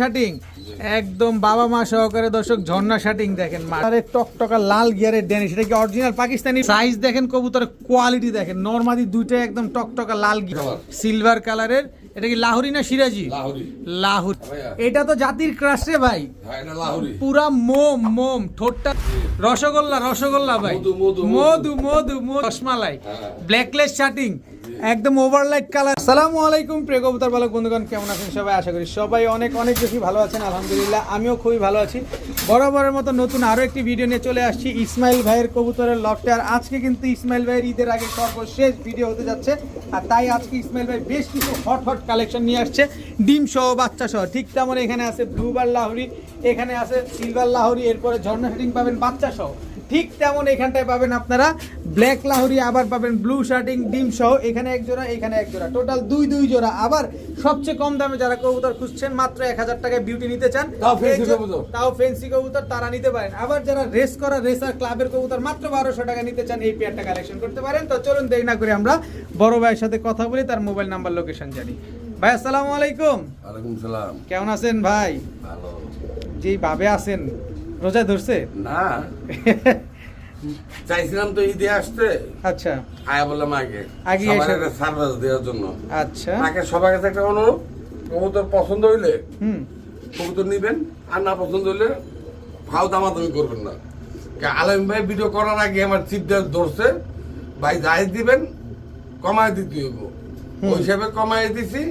Shirting? একদম বাবা মা সহকারে দর্শক ঝর্ণা শাটিং দেখেন মাথারে টকটকা লাল গিয়ারের ড্যানি সেটা কি অরিজিনাল পাকিস্তানি? সাইজ দেখেন কবুতরের কোয়ালিটি দেখেন নর্মাদি দুইটা একদম টকটকা লাল গিয়ার। সিলভার কালারের এটা কি লাহোরি না সিরাজি? লাহোরি। লাহুর। এটা তো জাতির ক্রাশ রে ভাই। হ্যাঁ পুরা মোম মোম ঠোঁটটা রসগোল্লা রসগোল্লা ভাই। মধু, মধু, মধু। মধু রসমালাই। ব্ল্যাকলেস শার্টিং একদম ওভারলাইট কালার আসসালামু আলাইকুম প্রিয় কবুতর বালক বন্ধুগণ, কেমন আছেন সবাই? আশা করি সবাই অনেক অনেক বেশি ভালো আছেন, আলহামদুলিল্লাহ। আমিও খুবই ভালো আছি। বরাবরের মতো নতুন আরও একটি ভিডিও নিয়ে চলে আসছি ইসমাইল ভাইয়ের কবুতরের লকটে আর আজকে কিন্তু ইসমাইল ভাইয়ের ঈদের আগে সর্বশেষ ভিডিও হতে যাচ্ছে। আর তাই আজকে ইসমাইল ভাই বেশ কিছু হট হট কালেকশন নিয়ে আসছে। ডিম সহ, বাচ্চা সহ। ঠিক তেমন এখানে আছে ব্লুবার লাহরি, এখানে আছে সিলভার লাহরি, এরপরে ঝর্ণা শার্টিং পাবেন বাচ্চা সহ। ঠিক তেমন এখানটায় পাবেন আপনারা। ব্ল্যাক লাহরি আবার পাবেন ব্লু শার্টিং ডিম সহ এখানে এক জোড়া এখানে এক জোড়া। টোটাল দুই দুই জোড়া। আবার সবচেয়ে কম দামে যারা কবুতর খুঁজছেন মাত্র এক হাজার টাকায় বিউটি নিতে চান তাও ফেন্সি কবুতর। তারা নিতে পারেন। আবার যারা রেস করা রেসার ক্লাবের কবুতর মাত্র বারোশো টাকা নিতে চান এই পেয়ারটা কালেকশন করতে পারেন। তো চলুন দেরি না করে আমরা বড় ভাইয়ের সাথে কথা বলি তার মোবাইল নাম্বার লোকেশন জানি। ভাই আসসালামু আলাইকুম। সালাম। কেমন আছেন ভাই? ভালো। যেই ভাবে আছেন। রোজা ধরছে? না। চাইছিলাম তো ঈদে আসতে। আচ্ছা। আয়া বললাম আগে। আগে সার্ভিস দেওয়ার জন্য। আচ্ছা। তাকে সবার কাছে একটা অনুরোধ কবুতর পছন্দ হইলে হুম। কবুতর নিবেন আর না পছন্দ হইলে ফাও দামাদামি করবেন না। আলম ভাই ভিডিও করার আগে আমার চিপটা ধরছে ভাই যাই দিবেন কমায় দিতে হইব। ওই হিসাবে কমায় দিছি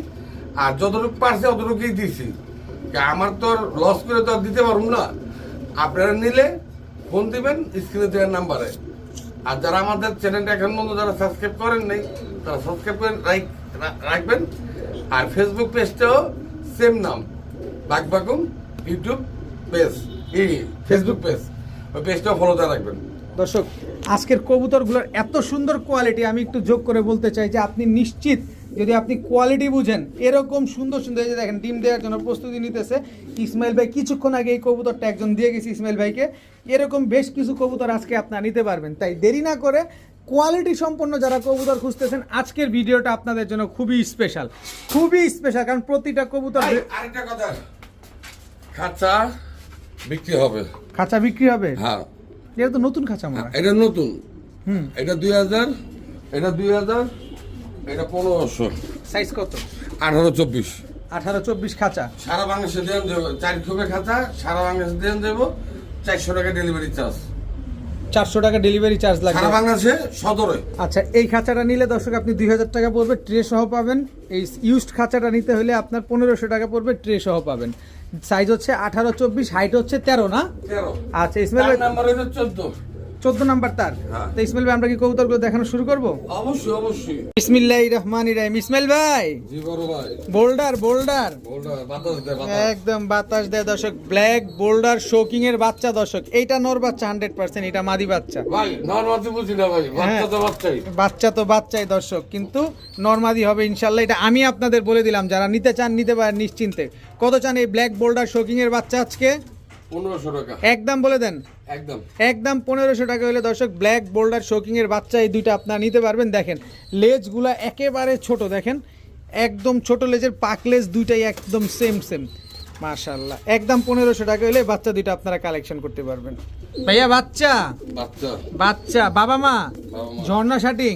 আর যতটুকু পারছে অতটুকুই দিছি। আমার তো লস করে তো আর দিতে পারুম না। আপনারা নিলে ফোন দিবেন স্ক্রিনে দেওয়ার নাম্বারে। আর যারা আমাদের চ্যানেলটা এখন পর্যন্ত যারা সাবস্ক্রাইব করেন নাই, তারা সাবস্ক্রাইব করেন রাখবেন। আর ফেসবুক পেজটাও সেম নাম বাগবাগুম ইউটিউব পেজ এই ফেসবুক পেজ ওই পেজটাও ফলো দিয়ে রাখবেন। দর্শক, আজকের কবুতরগুলোর এত সুন্দর কোয়ালিটি আমি একটু যোগ করে বলতে চাই যে আপনি নিশ্চিত যদি আপনি কোয়ালিটি বুঝেন এরকম সুন্দর সুন্দর এই যে দেখেন ডিম দেওয়ার জন্য প্রস্তুতি নিতেছে। ইসমাইল ভাই কিছুক্ষণ আগে এই কবুতরটা একজন দিয়ে গেছে ইসমাইল ভাইকে। এরকম বেশ কিছু কবুতর আজকে আপনারা নিতে পারবেন। তাই দেরি না করে কোয়ালিটি সম্পন্ন যারা কবুতর খুঁজতেছেন আজকের ভিডিওটা আপনাদের জন্য খুবই স্পেশাল খুবই স্পেশাল কারণ প্রতিটা কবুতর আরেকটা কথা। খাঁচা বিক্রি হবে। খাঁচা বিক্রি হবে? হ্যাঁ। এটা তো নতুন খাঁচা মারা এটা নতুন। হুম। এটা দুই হাজার এটা দুই হাজার এটা পনেরোশো। সাইজ কত? আঠারো চব্বিশ। আঠারো চব্বিশ খাঁচা। সারা বাংলাদেশে দেন দেবো চার খুবে খাঁচা সারা বাংলাদেশে দেন দেবো চারশো টাকা ডেলিভারি চার্জ চারশো টাকা ডেলিভারি চার্জ লাগবে। সারা বাংলাদেশে সদরে আচ্ছা এই খাঁচাটা নিলে দর্শক আপনি দুই হাজার টাকা পড়বে ট্রে সহ পাবেন। এই ইউজড খাঁচাটা নিতে হলে আপনার পনেরোশো টাকা পড়বে ট্রে সহ পাবেন। সাইজ হচ্ছে আঠারো চব্বিশ হাইট হচ্ছে তেরো না? তেরো। আচ্ছা ইসমাইল হচ্ছে চোদ্দ। চোদ্দ নাম্বার তার। হ্যাঁ। তো ইসমাইল ভাই আমরা কি কবুতরগুলো দেখানো শুরু করব? অবশ্যই অবশ্যই। ইসমিল্লাহ রহমান ইরাহিম ইসমাইল ভাই! বোল্ডার বোল্ডার। একদম বাতাস দেয় দর্শক। ব্ল্যাক বোল্ডার শোকিং এর বাচ্চা দর্শক। এইটা নর বাচ্চা হান্ড্রেড পার্সেন্ট। এটা মাদি বাচ্চা। বাচ্চাই। বাচ্চা তো বাচ্চাই দর্শক। কিন্তু নর্মাদি হবে ইনশাল্লাহ। এটা আমি আপনাদের বলে দিলাম। যারা নিতে চান নিতে পারেন নিশ্চিন্তে। কত চান এই ব্ল্যাক বোল্ডার শোকিং এর বাচ্চা আজকে? পনেরোশো টাকা। একদম বলে দেন। একদম একদম পনেরোশো টাকা হলে দর্শক ব্ল্যাক বোল্ডার শোকিং এর বাচ্চা এই দুইটা আপনারা নিতে পারবেন। দেখেন লেজগুলা একেবারে ছোট দেখেন। একদম ছোট লেজের পাক লেজ দুইটাই একদম সেম সেম মাশাল্লাহ একদম পনেরোশো টাকা হলে বাচ্চা দুইটা আপনারা কালেকশন করতে পারবেন। ভাইয়া বাচ্চা? বাচ্চা। বাচ্চা বাবা মা। ঝর্ণা শাটিং?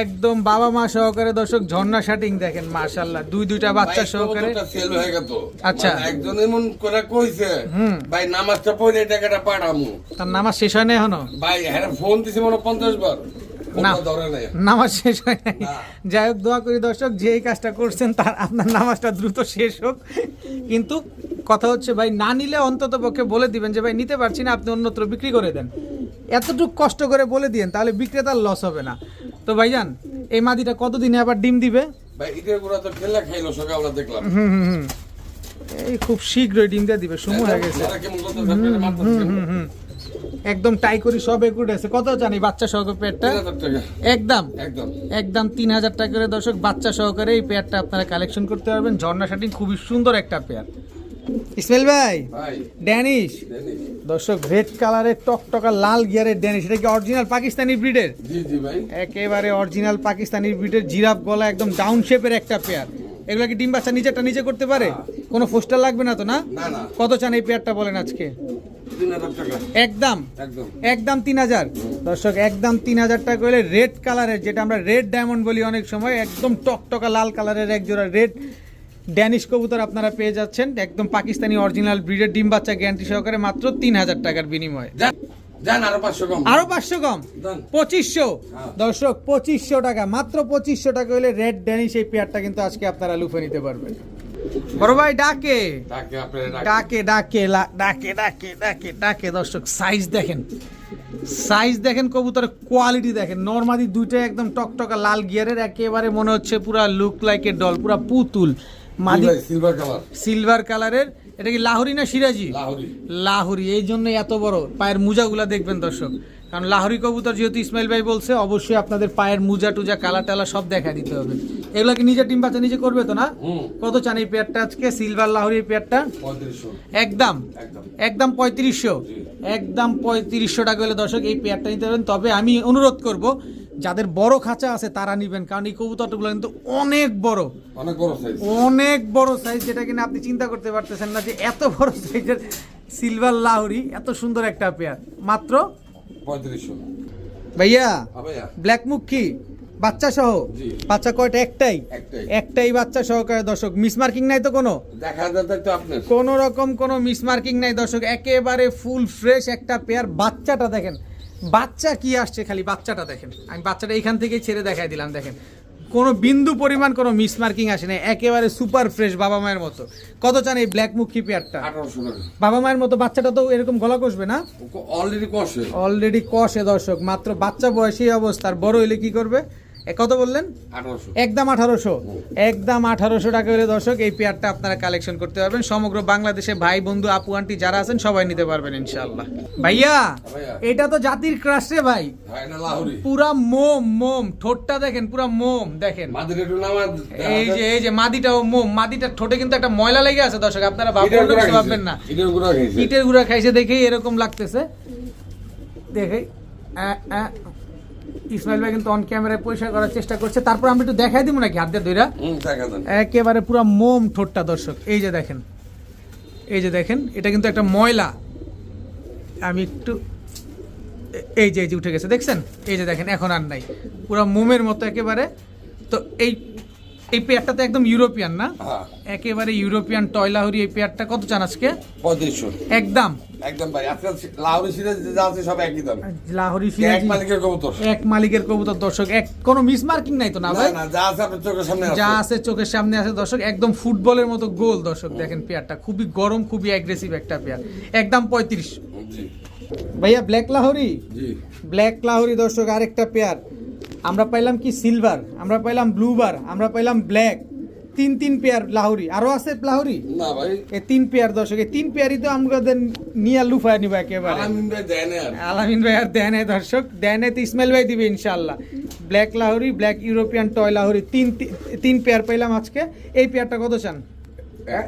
একদম বাবা মা সহকারে দর্শক ঝর্ণা শাটিং দেখেন মাশাল্লাহ দুই দুইটা বাচ্চা সহকারে। হয়ে গেল আচ্ছা। মানে একজন এমন করে কইছে ভাই নামাজটা পড়ে টাকাটা পাঠামু তার নামাজ শেষ হয় না এখনও? ভাই হ্যাঁ ফোন দিছি মনে হয় পঞ্চাশ বার। নামাজ শেষ হয় নাই। যাই হোক দোয়া করি দর্শক যে এই কাজটা করছেন তার আপনার নামাজটা দ্রুত শেষ হোক। কিন্তু কথা হচ্ছে ভাই না নিলে অন্তত পক্ষে বলে দিবেন যে ভাই নিতে পারছি না আপনি অন্যত্র বিক্রি করে দেন। এতটুকু কষ্ট করে বলে দিয়েন তাহলে বিক্রেতার লস হবে না। তো ভাইজান এই মাদিটা কতদিনে আবার ডিম দিবে? ভাই ঈদের গুড়া তো খেলা খাইলো সকালবেলা দেখলাম। হুম হুম হুম। এই খুব শীঘ্রই ডিম দিয়ে দিবে সময় হয়ে গেছে। একদম টাই করি সব একুট আছে। কত জানি বাচ্চা সহকারে একদম। একদম। একদম তিন হাজার টাকা করে দর্শক বাচ্চা সহকারে এই পেয়ারটা আপনারা কালেকশন করতে পারবেন। ঝর্ণা শাটিং খুবই সুন্দর একটা পেয়ার। ইসমাইল ভাই ড্যানিশ। দর্শক রেড কালারের টকটকা লাল গিয়ারের ড্যানিশ। এটা কি অরিজিনাল পাকিস্তানি ব্রিডের একেবারে অরিজিনাল পাকিস্তানি ব্রিডের জিরাফ গলা একদম ডাউন শেপের একটা পেয়ার এগুলা কি ডিম বাচ্চা নিচেরটা নিচে করতে পারে? কোনো পোস্টার লাগবে না তো না? কত চান এই পেয়ারটা বলেন আজকে? একদম। একদম। একদম তিন হাজার। দর্শক একদম তিন হাজার টাকা হলে রেড কালারের যেটা আমরা রেড ডায়মন্ড বলি অনেক সময় একদম টকটকা লাল কালারের এক জোড়া রেড ড্যানিশ কবুতর আপনারা পেয়ে যাচ্ছেন। একদম পাকিস্তানি অরিজিনাল ব্রিডের ডিম বাচ্চা গ্যারান্টি সহকারে মাত্র তিন হাজার টাকার বিনিময়ে। আরও পাঁচশো কম। পঁচিশশো? হ্যাঁ। দর্শক পঁচিশশো টাকা মাত্র পঁচিশশো টাকা হলে রেড ড্যানিশ এই পেয়ারটা কিন্তু আজকে আপনারা লুফে নিতে পারবেন। বড় ভাই ডাকে। ডাকে ডাকে। ডাকে ডাকে ডাকে ডাকে দর্শক সাইজ দেখেন। সাইজ দেখেন কবুতরের কোয়ালিটি দেখেন। নর্মালি দুইটা একদম টকটকা লাল গিয়ারের একেবারে মনে হচ্ছে পুরা লুক লাইক এ ডল পুরা পুতুল। মাদি সিলভার কালার সিলভার কালারের এটা কি লাহোরি না সিরাজি? লাহোরি। এই জন্যই এত বড়। পায়ের মোজাগুলা দেখবেন দর্শক। কারণ লাহোরি কবুতর যেহেতু ইসমাইল ভাই বলছে অবশ্যই আপনাদের পায়ের মোজা টুজা কালা টালা সব দেখা দিতে হবে। এগুলা কি নিজের ডিম বাচ্চা নিজে করবে তো না? কত চান এই পেয়ারটা আজকে? সিলভার লাহোরি পেয়ারটা? একদম। একদম। একদম পঁয়ত্রিশশো। একদম পঁয়ত্রিশশো টাকা হলে দর্শক এই পেয়ারটা নিতে পারবেন। তবে আমি অনুরোধ করব যাদের বড় খাঁচা আছে তারা নিবেন। কারণ এই কবুতরগুলো কিন্তু অনেক বড়। অনেক বড় সাইজ অনেক বড় সাইজ যেটা কিনা আপনি চিন্তা করতে পারতেছেন না যে এত বড় সাইজের সিলভার লাহরি এত সুন্দর একটা পেয়ার মাত্র পঁয়ত্রিশশো। ভাইয়া ব্ল্যাক মুখ কি? বাচ্চা সহ? বাচ্চা কয়টা? একটাই? একটাই। বাচ্চা সহকারে দর্শক। মিস মার্কিং নাই তো কোনো? কোনো রকম কোনো মিস মার্কিং নাই দর্শক। একেবারে ফুল ফ্রেশ একটা পেয়ার বাচ্চাটা দেখেন বাচ্চা কি আসছে খালি বাচ্চাটা দেখেন। আমি বাচ্চাটা এখান থেকেই ছেড়ে দেখাই দিলাম দেখেন। কোনো বিন্দু পরিমাণ কোনো মিস মার্কিং আসে না একেবারে সুপার ফ্রেশ বাবা মায়ের মতো। কত চান এই ব্ল্যাক মুখ পেয়ারটা বাবা মায়ের মতো বাচ্চাটা তো এরকম গলা কষবে না? অলরেডি কষে। অলরেডি কষে দর্শক মাত্র বাচ্চা বয়সী আর বড় হইলে কি করবে? কত বললেন? একদম আঠারোশো। একদম আঠারোশো টাকা হলে দর্শক এই পেয়ারটা আপনারা কালেকশন করতে পারবেন। সমগ্র বাংলাদেশে ভাই বন্ধু আপু আন্টি যারা আছেন সবাই নিতে পারবেন ইনশাল্লাহ ভাইয়া। এটা তো জাতির ক্রাশ রে ভাই। পুরা মোম মোম ঠোঁটটা দেখেন পুরা মোম দেখেন। এই যে এই যে মাদিটাও মোম মাদিটার ঠোঁটে কিন্তু একটা ময়লা লেগে আছে দর্শক আপনারা ভাববেন না, ভাববেন না। ইটের গুঁড়া খাইছে। দেখেই এরকম লাগতেছে। দেখে ইসমাইল ভাই কিন্তু অন ক্যামেরায় পরিষ্কার করার চেষ্টা করছে। তারপর আমি একটু দেখাই দিব নাকি হাত দিয়ে দইরা একেবারে পুরো মোম ঠোঁটটা দর্শক। এই যে দেখেন এই যে দেখেন এটা কিন্তু একটা ময়লা। আমি একটু এই যে এই যে উঠে গেছে দেখছেন? এই যে দেখেন এখন আর নাই। পুরো মোমের মতো একেবারে। তো এই এই পেয়ারটা তো একদম ইউরোপিয়ান না? হ্যাঁ। একেবারে ইউরোপিয়ান টয়লাহরি এই পেয়ারটা কত চান আজকে? পঁয়ত্রিশশো। একদম। একদম ভাই আজকাল লাহোরি সিরিজ যা আছে সব একই দাম। লাহোরি এক মালিকের কবুতর। এক মালিকের কবুতর দর্শক। এক কোনো মিস মার্কিং নাই তো না না ভাই? না যা আছে আপনার চোখের সামনে যা আছে আছে চোখের সামনে আছে দর্শক। একদম ফুটবলের মতো গোল দর্শক। দেখেন পেয়ারটা। খুবই গরম খুবই অ্যাগ্রেসিভ একটা পেয়ার। একদম পঁয়ত্রিশ। জি। ভাইয়া ব্ল্যাক লাহোরি? জি। ব্ল্যাক লাহোরি দর্শক আরেকটা পেয়ার। আমরা পাইলাম কি সিলভার আমরা পাইলাম ব্লু বার আমরা পাইলাম ব্ল্যাক তিন তিন পেয়ার লাহোরি। আরও আছে লাহোরি? না ভাই। এই তিন পেয়ার দর্শক এই তিন পেয়ারই তো আমাদের নিয়ে লুফায় নিব একেবারে। আলামিন ভাই আর। আলামিন ভাই আর দেয় দর্শক দেয় তো ইসমাইল ভাই দিবে ইনশাল্লাহ black Lahori black European toy Lahori তিন তিন পেয়ার পাইলাম আজকে। এই পেয়ারটা কত চান? হ্যাঁ,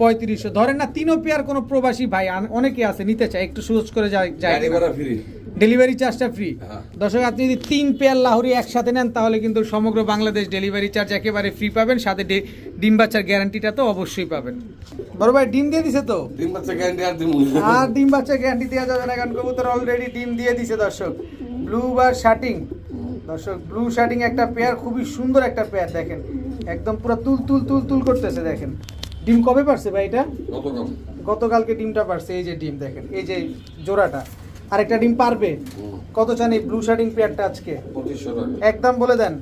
পঁয়ত্রিশশো। ধরেন না তিনও পেয়ার কোনো প্রবাসী ভাই অনেকে আছে নিতে চায় একটু সুযোগ করে যায় যায় গাড়ি ভাড়া ফ্রি ডেলিভারি চার্জটা ফ্রি। দর্শক আপনি যদি তিন পেয়ার লাহোরি একসাথে নেন তাহলে কিন্তু সমগ্র বাংলাদেশ ডেলিভারি চার্জ একেবারে ফ্রি পাবেন। সাথে ডিম বাচ্চার গ্যারান্টিটা তো অবশ্যই পাবেন। বড় ভাই ডিম দিয়ে দিছে তো? ডিম বাচ্চা গ্যারান্টি আর দিন আর ডিম বাচ্চা গ্যারান্টি দেওয়া যাবে না কারণ কবুতর অলরেডি ডিম দিয়ে দিছে দর্শক। ব্লু বার শার্টিং দর্শক ব্লু শার্টিং একটা পেয়ার খুবই সুন্দর একটা পেয়ার দেখেন। একদম পুরো তুল তুল তুল তুল করতেছে দেখেন। ডিম কবে পারছে ভাই এটা? গতকালকে ডিমটা পারছে এই যে ডিম দেখেন। এই যে জোড়াটা। আরেকটা ডিম পারবে? কত চান এই ব্লু শার্টিং পেয়ারটা আজকে। একদম বলে দেন।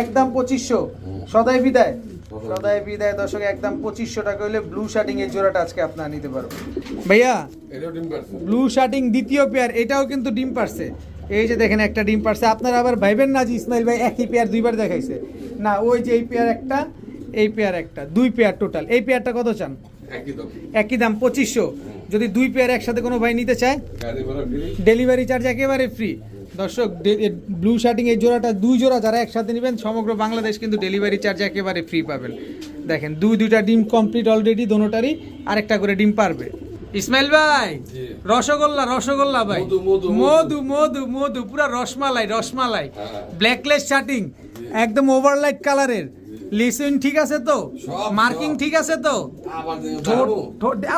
একদম। পঁচিশশো। সদাই বিদায়। সদাই বিদায়। দর্শক একদম পঁচিশশো টাকা হলে ব্লু শার্টিং এর জোড়াটা আজকে আপনারা নিতে পারবেন। ভাইয়া ব্লু শার্টিং দ্বিতীয় পেয়ার এটাও কিন্তু ডিম পারছে। এই যে দেখেন একটা ডিম পারছে। আপনারা আবার ভাইবেন না যে ইসমাইল ভাই একই পেয়ার দুইবার দেখাইছে। না ওই যে এই পেয়ার একটা এই পেয়ার একটা দুই পেয়ার টোটাল এই পেয়ারটা কত চান? একই একই দাম পঁচিশশো। যদি দুই পেয়ার একসাথে কোনো ভাই নিতে চায় ডেলিভারি চার্জ একেবারে ফ্রি দর্শক ব্লু শার্টিং এই জোড়াটা দুই জোড়া যারা একসাথে নেবেন সমগ্র বাংলাদেশ কিন্তু ডেলিভারি চার্জ একেবারে ফ্রি পাবেন। দেখেন দুই দুইটা ডিম কমপ্লিট অলরেডি দোনোটারই আরেকটা করে ডিম পারবে। ইসমাইল ভাই রসগোল্লা রসগোল্লা ভাই। মধু, মধু, মধু। পুরা রসমালাই রসমালাই। ব্ল্যাকলেস শার্টিং একদম ওভারলাইট কালারের লিসেন ঠিক আছে তো? মার্কিং ঠিক আছে তো?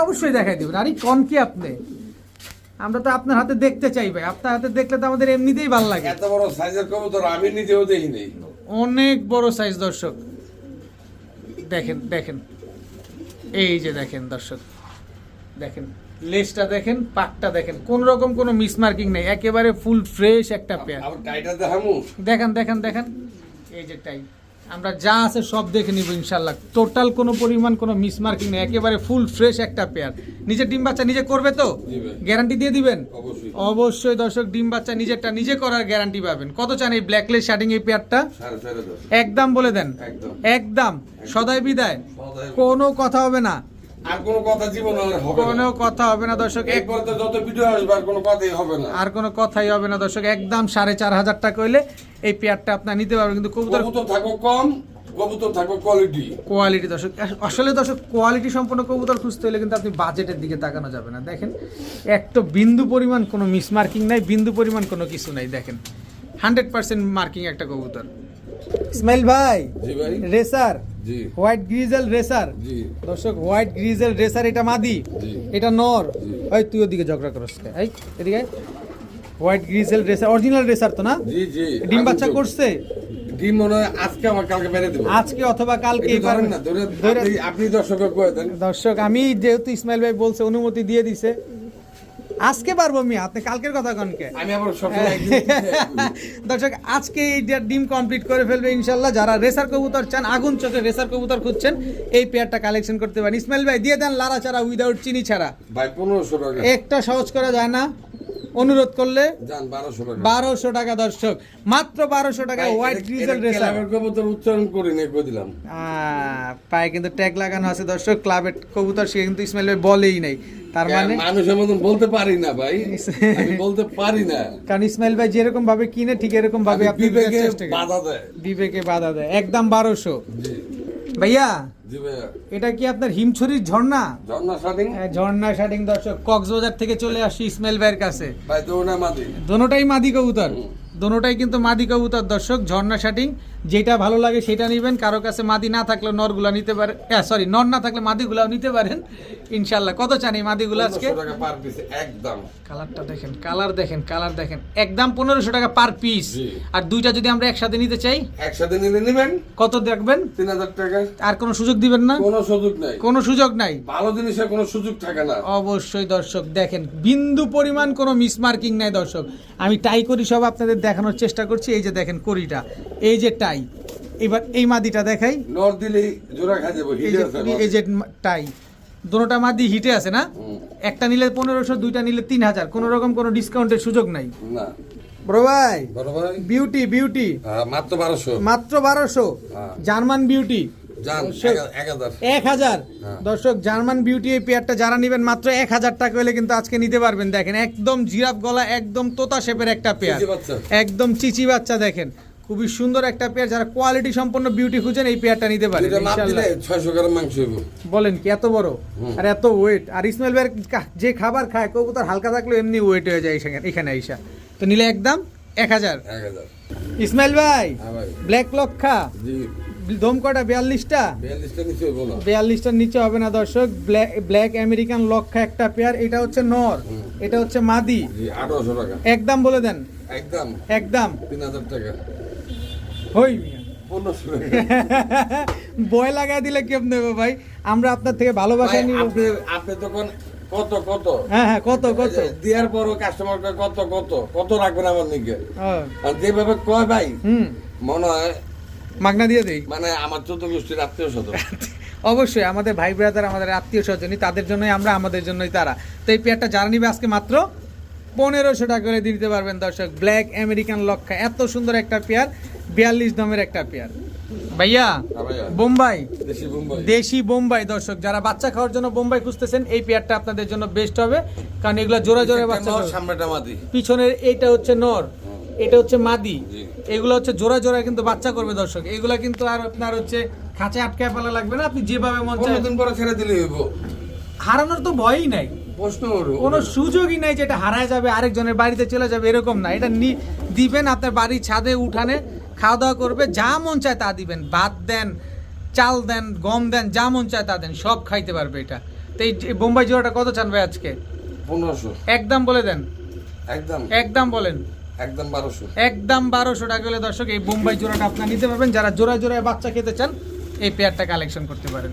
অবশ্যই দেখাই দেবেন আরে কন কি আপনি? আমরা তো আপনার হাতে দেখতে চাই ভাই। আপনার হাতে দেখলে তো আমাদের এমনিতেই ভালো লাগে। এত বড় সাইজের কবুতর আমি নিজেও দেখি নেই অনেক বড় সাইজ দর্শক। দেখেন দেখেন। এই যে দেখেন দর্শক। দেখেন লেজটা দেখেন পাকটা দেখেন। কোন রকম কোনো মিসমার্কিং নেই। একেবারে ফুল ফ্রেশ একটা পেয়ার আবার টাইটা দেখামু? দেখেন দেখেন দেখেন। এই যে টাই আমরা যা আছে সব দেখে নিব ইনশাল্লাহ টোটাল কোনো পরিমাণ কোনো মিস মিসমার্কিং নেই। একেবারে ফুল ফ্রেশ একটা পেয়ার নিজের ডিম বাচ্চা নিজে করবে তো? গ্যারান্টি দিয়ে দিবেন? অবশ্যই। দর্শক ডিম বাচ্চা নিজেরটা নিজে করার গ্যারান্টি পাবেন। কত চান এই ব্ল্যাকলেস শার্টিং এই পেয়ারটা একদম বলে দেন। একদম। একদম। সদাই বিদায়। কোনো কথা হবে না। আর কোনো কথা জীবন হবে কোনো কথা হবে না দর্শক। এক তো যত ভিডিও আসবে আর কোনো কথাই হবে না। আর কোনো কথাই হবে না দর্শক। একদম সাড়ে চার হাজার টাকা হইলে এই পেয়ারটা আপনার নিতে পারবেন কিন্তু কবুতর কবুতর থাকো কম কবুতর থাকো কোয়ালিটি কোয়ালিটি দর্শক। আসলে দর্শক কোয়ালিটি সম্পন্ন কবুতর খুঁজতে হলে কিন্তু আপনি বাজেটের দিকে তাকানো যাবে না। দেখেন এক তো বিন্দু পরিমাণ কোনো মিসমার্কিং নাই বিন্দু পরিমাণ কোনো কিছু নাই দেখেন। হান্ড্রেড পার্সেন্ট মার্কিং একটা কবুতর। ইসমাইল ভাই রেসার হোয়াইট গ্রিজেল রেসার দর্শক হোয়াইট গ্রিজেল রেসার এটা মাদি এটা নর। ওই তুই ওদিকে ঝগড়া করস এই এদিকে white grizzle racer original racer তো না? জি জি। ডিম বাচ্চা করছে? ডিম মনে হয় আজকে আমার কালকে মেরে দেবো। আজকে অথবা কালকে আপনি- দেন। দর্শক আমি যেহেতু ইসমাইল ভাই বলছে অনুমতি দিয়ে দিছে। আজকে পারব আমি আপনি কালকের কথা কনকে আমি আবার দর্শক আজকে এই ডিম কমপ্লিট করে ফেলবে ইনশাল্লাহ। যারা রেসার কবুতর চান আগুন চোখে রেসার কবুতর খুঁজছেন এই পেয়ারটা কালেকশন করতে পারেন। ইসমাইল ভাই দিয়ে দেন লারা ছাড়া উইদাউট চিনি ছাড়া। ভাই পনেরোশো টাকা। একটা সহজ করা যায় না। অনুরোধ করলে বারোশো টাকা। দর্শক। মাত্র বারোশো টাকা হোয়াইট গ্রিজেল রেসার কবুতর উচ্চারণ করি দিলাম? পায়ে কিন্তু ট্যাগ লাগানো আছে দর্শক ক্লাবের কবুতর সে কিন্তু ইসমাইল ভাই বলেই নাই। তার মানে মানুষের মতন বলতে পারি না ভাই। বলতে পারি না। কারণ ইসমাইল ভাই যেরকম ভাবে কিনে ঠিক এরকম ভাবে বিবেকে। বাধা দেয়। বিবেকে বাধা দেয়। একদম বারোশো। ভাইয়া এটা কি আপনার হিমছড়ির ঝর্ণা? ঝর্ণা শাটিং হ্যাঁ, ঝর্ণা শাটিং দর্শক কক্সবাজার থেকে চলে আসছি ইসমাইল ভাইয়ের কাছে। ভাই দোনা মাদি। দোনোটাই মাদি কবুতর। দোনোটাই কিন্তু মাদি কবুতর দর্শক ঝর্ণা শাটিং যেটা ভালো লাগে সেটা নেবেন। কারও কাছে মাদি না থাকলে নরগুলা নিতে পারেন হ্যাঁ সরি নর না থাকলে মাদিগুলাও নিতে পারেন ইনশাল্লাহ কত চান এই মাদিগুলো আজকে? একদম। কালারটা দেখেন কালার দেখেন কালার দেখেন। একদম পনেরোশো টাকা পার পিস আর দুইটা যদি আমরা একসাথে নিতে চাই? একসাথে নিলে নেবেন। কত দেখবেন? তিন হাজার টাকা। আর কোনো সুযোগ দিবেন না? কোনো সুযোগ নাই। কোনো সুযোগ নাই। ভালো জিনিসের কোনো সুযোগ থাকে না। অবশ্যই দর্শক দেখেন বিন্দু পরিমাণ কোনো মিসমার্কিং নাই দর্শক। আমি টাই করি সব আপনাদের দেখানোর চেষ্টা করছি। এই যে দেখেন করিটা এই যে টাই এবার এই মাদিটা দেখাই। নর দিলেই জোড়া খাই যাব এই যে আছে এই যে টাই। দুটোটা মাদি হিটে আছে না? একটা নিলে পনেরোশো দুইটা নিলে তিন হাজার। কোনো রকম কোনো ডিসকাউন্টের সুযোগ নাই। না। বড় ভাই বিউটি বিউটি মাত্র বারোশো। মাত্র বারোশো। হ্যাঁ। জার্মান বিউটি এক- হাজার। হ্যাঁ। দর্শক জার্মান বিউটি এই পেয়ারটা যারা নেবেন মাত্র এক হাজার টাকা হলে কিন্তু আজকে নিতে পারবেন। দেখেন একদম জিরাফ গলা একদম তোতা শেপের একটা পেয়ার একদম চিচি বাচ্চা দেখেন। খুবই সুন্দর একটা পেয়ার যারা কোয়ালিটি সম্পন্ন বিউটি খুঁজেন এই পেয়ারটা নিতে পারেন ছয়শো গ্রাম মাংস বলেন কি এত বড়? আর এত ওয়েট আর ইসমাইল ভাইয়ের কা- যে খাবার খায় কবুতর হালকা থাকলে এমনি ওয়েট হয়ে যায় এখানে- এখানে আইসা। তো নিলে একদম এক হাজার। এক ইসমাইল ভাই ভাই। ব্ল্যাক লক্ষা? জি। দম কটা বিয়াল্লিশটা? বিয়াল্লিশটার নিচে হবে না দর্শক। ব্ল্যাক আমেরিকান লক্ষা একটা পেয়ার এটা হচ্ছে নর এটা হচ্ছে মাদি। জি আঠারোশো টাকা। একদম বলে দেন। একদম একদম তিন হাজার টাকা। হই। বয় লাগাই দিলে কেমন নেবে ভাই? আমরা আপনার থেকে ভালোবাসা নিব। আপনি তখন কত কত? হ্যাঁ হ্যাঁ কত কত? দেওয়ার পরও কাস্টমার কত কত? কত রাখবেন আমার নিকে? আর যেভাবে কয় ভাই হুম। মনে হয় মাগনা দিয়ে দেই। মানে আমার চোদ্দ গোষ্ঠীর আত্মীয় স্বজন। অবশ্যই আমাদের ভাই ব্রাদার আমাদের আত্মীয় স্বজনই তাদের জন্যই আমরা আমাদের জন্যই তারা। তো এই পেয়ারটা যারা নিবে আজকে মাত্র পনেরোশো টাকা করে দিতে পারবেন দর্শক। ব্ল্যাক আমেরিকান লক্ষা এত সুন্দর একটা পেয়ার। বিয়াল্লিশ দামের একটা পেয়ার ভাইয়া হ্যাঁ বোম্বাই। দেশি বোম্বাই। দর্শক যারা বাচ্চা খাওয়ার জন্য বোম্বাই খুঁজতেছেন এই পেয়ারটা আপনাদের জন্য বেস্ট হবে। কারণ এগুলো জোড়া জোড়া বাচ্চা সামনেটা মাদি। পিছনের এইটা হচ্ছে নর এটা হচ্ছে মাদি। এগুলো হচ্ছে জোড়া জোড়া কিন্তু বাচ্চা করবে দর্শক। এগুলা কিন্তু আর আপনার হচ্ছে খাঁচা আটকায় ফেলা লাগবে না আপনি যেভাবে মন চায় দিন পরে ছেড়ে দিলে হইব। হারানোর তো ভয়ই নাই। প্রশ্ন কোনো সুযোগই নাই যেটা হারায় যাবে আরেকজনের বাড়িতে চলে যাবে এরকম না। এটা দিবেন আপনার বাড়ির ছাদে উঠানে খাওয়া দাওয়া করবে যা মন চায় তা দিবেন ভাত দেন চাল দেন গম দেন যা মন চায় তা দেন সব খাইতে পারবে এটা। তো এই বোম্বাই জোড়াটা কত চান ভাই আজকে? পনেরোশো। একদম বলে দেন। একদম। একদম বলেন। একদম বারোশো। একদম বারোশো টাকা হলে দর্শক এই বোম্বাই জোড়াটা আপনার নিতে পারবেন। যারা জোড়ায় জোড়ায় বাচ্চা খেতে চান এই পেয়ারটা কালেকশন করতে পারেন।